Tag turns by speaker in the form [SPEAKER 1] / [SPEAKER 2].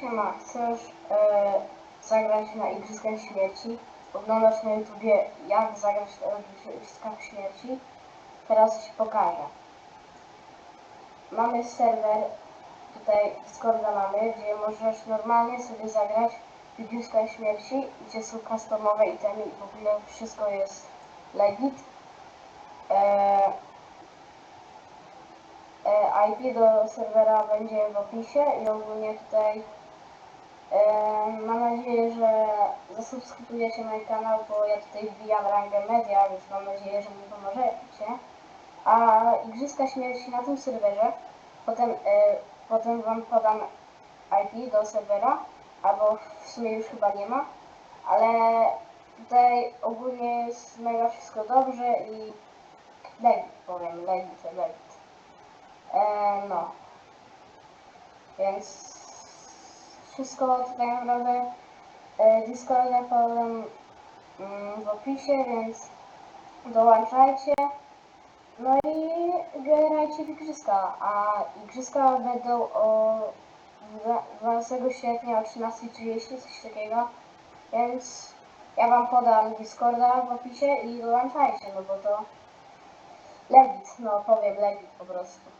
[SPEAKER 1] Siema, chcesz e, zagrać na Igrzyskach Śmierci? Oglądasz na YouTubie jak zagrać na Igrzyskach Śmierci? Teraz Ci pokażę. Mamy serwer, tutaj Discorda mamy, gdzie możesz normalnie sobie zagrać w Igrzyskach Śmierci, gdzie są customowe itemy i w ogóle wszystko jest legit. E, e, IP do serwera będzie w opisie i ogólnie tutaj e, mam nadzieję, że zasubskrybujecie mój kanał, bo ja tutaj wbijam rangę media, więc mam nadzieję, że mi pomożecie. A Igrzyska Śmierci na tym serwerze, potem, e, potem Wam podam IP do serwera, albo w sumie już chyba nie ma, ale tutaj ogólnie jest mega wszystko dobrze i legit powiem, legit, legit. E, no. Więc wszystko tutaj naprawdę Discorda powiem mm, w opisie, więc dołączajcie. No i grajcie w igrzyska, a igrzyska będą o dwa- 12 sierpnia o 13.30, coś takiego, więc ja wam podam Discorda w opisie i dołączajcie, no bo to legit, no powiem legit po prostu.